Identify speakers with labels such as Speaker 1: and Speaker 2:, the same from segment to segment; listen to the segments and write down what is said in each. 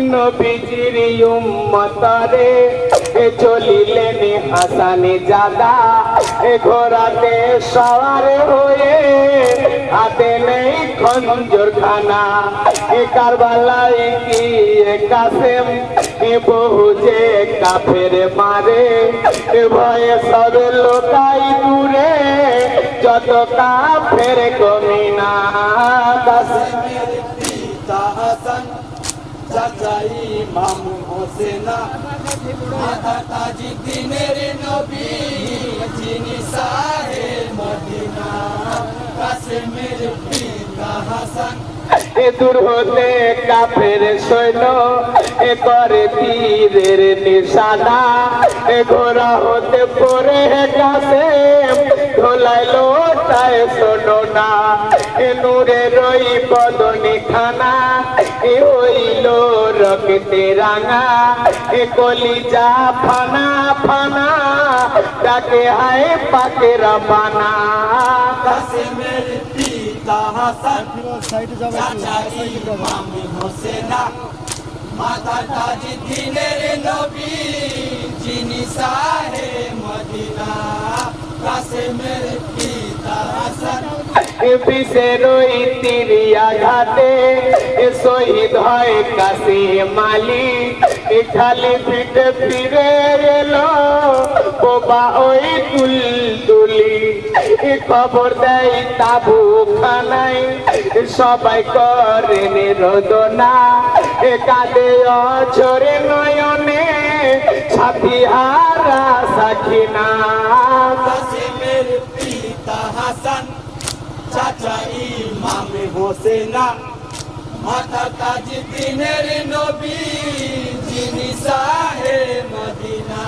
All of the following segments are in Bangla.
Speaker 1: নবীজির উম্মতরে, এ চলিলেন হাসানে জাদা, এ ঘোড়াতে সওয়ার হয়ে হাতে নেই খঞ্জর খানা এ কারবালায় কি এ কাসেম, এ বহু যে কাফের মারে, এ ভয়ে সবে লোকাই দূরে, যত কাফের কমিনা, কাসেম
Speaker 2: পিতা চাচা ইমাম হোসেনা মাতা তাজি দিনের নবী সাহে মদিনা পিতা হাসান।
Speaker 1: দূর হতে কাফের সৈন্য, এ করে তীরের নিশানা, এ ঘোড়া হতে পরে কাছে, ধোলাইলো তাই শোনো না। এ নূরে রই বদনি খানা এ হইল রক্তে রাঙা। এ কলিজা ফানা ফানা ডাকে হায় পাকের বানা
Speaker 2: কাসেমের পিতা হাসান চাচা ইমাম হোসেনা। মাতা তাজি দিনের নবী যিনি সাহে মদিনা। হাসান
Speaker 1: হয় কাশি মালি পিঠে ওই তুল খবর দেয় তাবু খানাই সবাই করে রোদনা কাঁদে অঝরে নয়নে সাথী হারা সাখিনা
Speaker 2: হাসান চাচা ইমাম হোসেনা, মাতা তাজ দিনের নবী, যিনি সাহে মদিনা,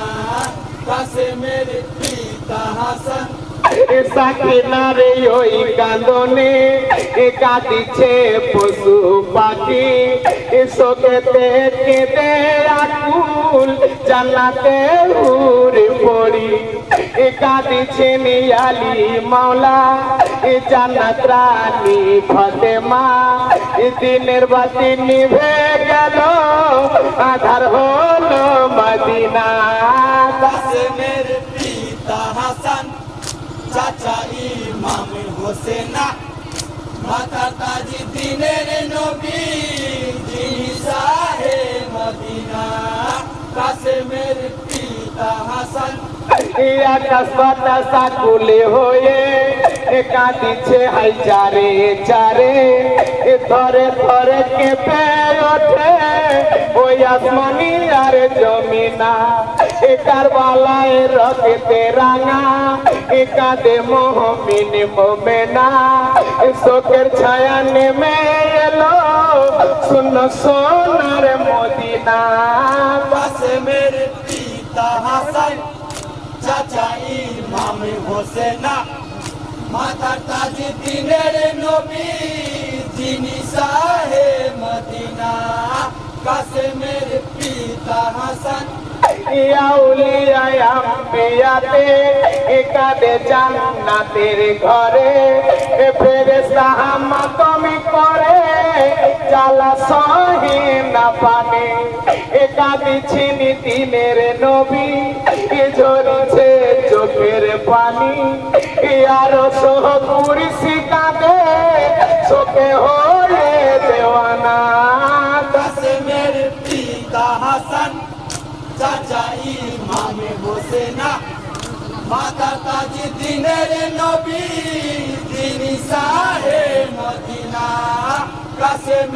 Speaker 2: কাসেমের পিতা হাসান।
Speaker 1: সাকিনারে ওই কান্দনে কাঁদিছে পশু পাখি শোকেতে কেঁদে আকুল জান্নাতে উড়ে পড়ি কাঁদিছে নিয়ালি মাওলা জান্নাত রানী ফতেমা দিনের বাতি নিভে গেল আধার হলো মদিনা
Speaker 2: কাসেমের পিতা হাসান চাচা ইমাম হোসেনা মাতা তাজ দিনের নবী যিনি সাহে মদিনা। কাসেমের পিতা হাসান
Speaker 1: আকাশ বাতাস আকুলে হয়ে কাঁদিছে, হাই চারে চারে ধরে ধরে কেঁপে ওঠে ওই আসমানি আর জমিনা। এ কারবালায় রকেতে রাঙা, এ কাঁদে মোহমিন মোমেনা। শোকের ছায়া নেমে এলো শূন্য সোনার মদিনা।
Speaker 2: কাসেমের পিতা হাসান চাচা ইমাম হোসেনা। মাতা তাজ দিনের নবী, যিনি সাহে মদিনা, কাসেমের পিতা হাসান।
Speaker 1: ইয়াউলিয়ায়াম্বিয়াতে একাদে জান্নাতের ঘরে। ফেরেশতা হামাতমি করে, জ্বালা সহে না পানে। একাদি ছিনি দিনের নবী এ ঝরিছে চোখের পানি এ আরও সহ কুরিসি কাঁদে চোখে হয়ে দেওয়ানা।
Speaker 2: কাসেমের পিতা হাসান, চাচা ইমাম হোসেনা, মাতা তাজ দিনের নবী, তিনি সাহে মদিনা। কাসেম